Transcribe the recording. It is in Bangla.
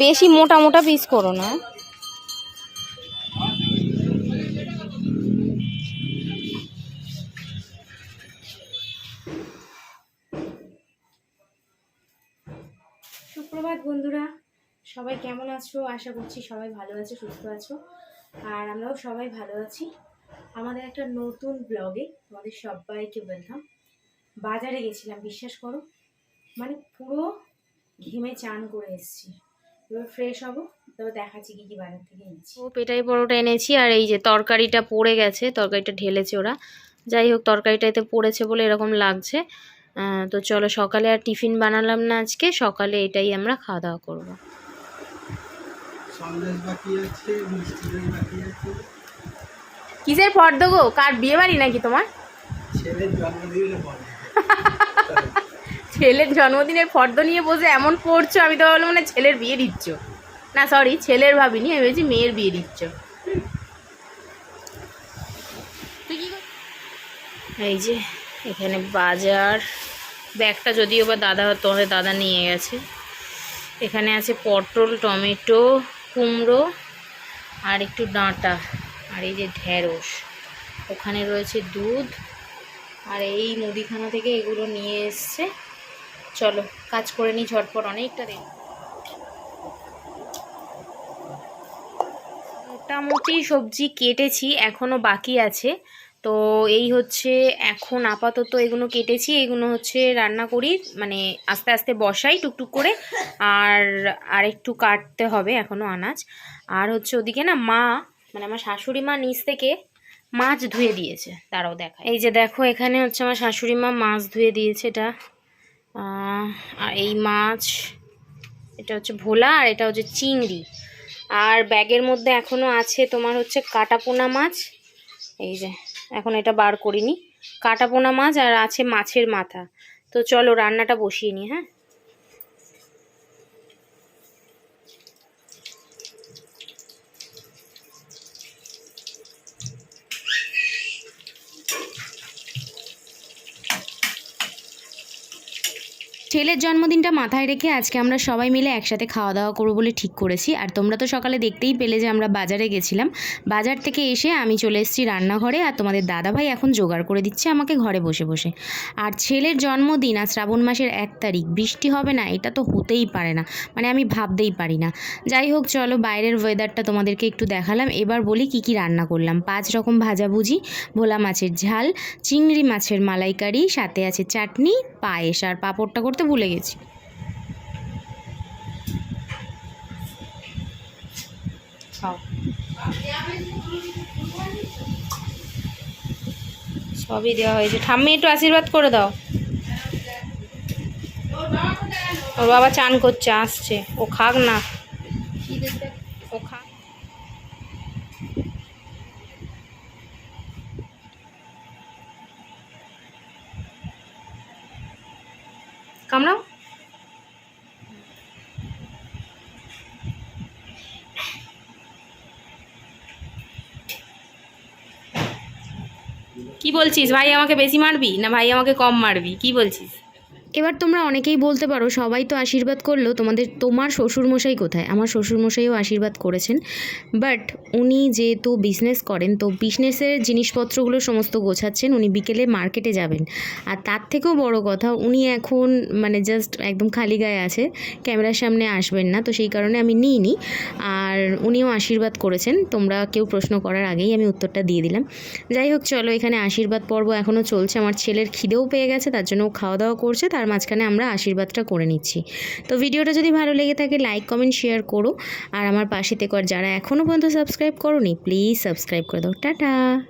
বেশি মোটা মোটা পিস করো না। সুপ্রভাত বন্ধুরা সবাই কেমন আছো? আশা করছি সবাই ভালো আছো, সুস্থ আছো। আর আমরাও সবাই ভালো আছি। আমাদের একটা নতুন ব্লগে আমাদের সবাইকে ওয়েলকাম বাজারে গেছিলাম, বিশ্বাস করো। মানে পুরো ঘেমে চান করে এসেছি। এবার ফ্রেশ হব তবে দেখাচ্ছি কি কি বাজার থেকে এনেছি। ও, পেটাই পরোটা এনেছি, আর এই যে তরকারিটা পড়ে গেছে, তরকারিটা ঢেলেছে ওরা। যাই হোক তরকারিটা এতে পড়েছে বলে এরকম লাগছে। তো চলো সকালে আর টিফিন বানালাম না আজকে, সকালে এটাই আমরা খাওয়া দাওয়া করব। সন্দেশ বাকি আছে মিষ্টি দই বাকি আছে। কিসের ফর্দ গো? কার বিয়ে বাড়ি নাকি তোমার? ছেলের জন্মদিনের ফর্দ নিয়ে বসে এমন পড়ছো আমি তো ভাবলাম মানে ছেলের বিয়ে দিচ্ছ। না সরি ছেলের ভাবিনি আমি ভেবেছি মেয়ের বিয়ে দিচ্ছ। এই যে এখানে বাজার। ব্যাগটা যদিও বা দাদা তোমাদের দাদা নিয়ে গেছে। এখানে আছে পটল টমেটো কুমড়ো আর একটু ডাঁটা আর এই যে ঢেঁড়স। ওখানে রয়েছে দুধ আর এই মুদিখানা থেকে এগুলো নিয়ে এসছে। চলো, কাজ করে নিই ঝটপট অনেকটা দেরি। মোটামুটি সবজি কেটেছি এখনও বাকি আছে। তো এই হচ্ছে এখন আপাতত এগুলো কেটেছি, এগুলো হচ্ছে রান্না করি মানে আস্তে আস্তে বসাই টুকটুক করে, আর আর একটু কাটতে হবে এখনও আনাজ। আর হচ্ছে ওদিকে না মা মানে আমার শাশুড়ি মা নিচ থেকে মাছ ধুয়ে দিয়েছে, তারাও দেখা এই যে দেখো এখানে হচ্ছে আমার শাশুড়ি মা মাছ ধুয়ে দিয়েছে এটা। আর এই মাছ, এটা হচ্ছে ভোলা আর এটা হচ্ছে চিংড়ি। আর ব্যাগের মধ্যে এখনও আছে তোমার হচ্ছে কাটাপোনা মাছ। এই যে এখন এটা বার করিনি। কাটাপোনা মাছ আর আছে মাছের মাথা। তো চলো রান্নাটা বসিয়ে নিই হ্যাঁ? ছেলের জন্মদিনটা মাথায় রেখে আজকে আমরা সবাই মিলে একসাথে খাওয়া দাওয়া করব বলে ঠিক করেছি। আর তোমরা তো সকালে দেখতেই পেলে যে আমরা বাজারে গেছিলাম। বাজার থেকে এসে আমি চলে এসেছি রান্নাঘরে আর তোমাদের দাদাভাই এখন জোগাড় করে দিচ্ছে আমাকে ঘরে বসে বসে। আর ছেলের জন্মদিন আর শ্রাবণ মাসের এক তারিখ, বৃষ্টি হবে না, এটা তো হতেই পারে না। মানে আমি ভাবতেই পারি না। যাই হোক, চলো বাইরের ওয়েদারটা তোমাদেরকে একটু দেখালাম। এবার বলি কি কি রান্না করলাম। পাঁচ রকম ভাজাভুজি, ভোলা মাছের ঝাল, চিংড়ি মাছের মালাইকারি, সাথে আছে চাটনি, পায়েস। আর পাঁপড়টা ভুলে গেছি। সবই দেওয়া হয়েছে। ঠাম্মি, একটু আশীর্বাদ করে দাও। ওর বাবা চান করছে, আসছে। ও খাক না ও খাক কামড়াও কি বলছিস? ভাই আমাকে বেশি মারবি না ভাই আমাকে কম মারবি? কি বলছিস? এবার তোমরা অনেকেই বলতে পারো, সবাই তো আশীর্বাদ করল, তোমাদের, তোমার শ্বশুরমশাই কোথায়? আমার শ্বশুরমশাইও আশীর্বাদ করেছেন। বাট উনি যেহেতু বিজনেস করেন, তো বিজনেসের জিনিসপত্রগুলো সমস্ত গোছাচ্ছেন, উনি বিকেলে মার্কেটে যাবেন। আর তার থেকেও বড় কথা, উনি এখন মানে জাস্ট একদম খালি গায়ে আছে, ক্যামেরার সামনে আসবেন না, তো সেই কারণে আমি নিইনি। আর উনিও আশীর্বাদ করেছেন, তোমরা কেউ প্রশ্ন করার আগেই আমি উত্তরটা দিয়ে দিলাম। যাই হোক, চলো এখানে আশীর্বাদ পর্ব এখনও চলছে, আমার ছেলের খিদেও পেয়ে গেছে, তার জন্য খাওয়া দাওয়া করছে তার মাঝখানে আমরা আশীর্বাদটা করে নিচ্ছি। তো ভিডিওটা যদি ভালো লেগে থাকে লাইক কমেন্ট শেয়ার করো। আর আমার পাশে থেকে। আর যারা এখনও পর্যন্ত সাবস্ক্রাইব করো প্লিজ সাবস্ক্রাইব করে দাও। টাটা!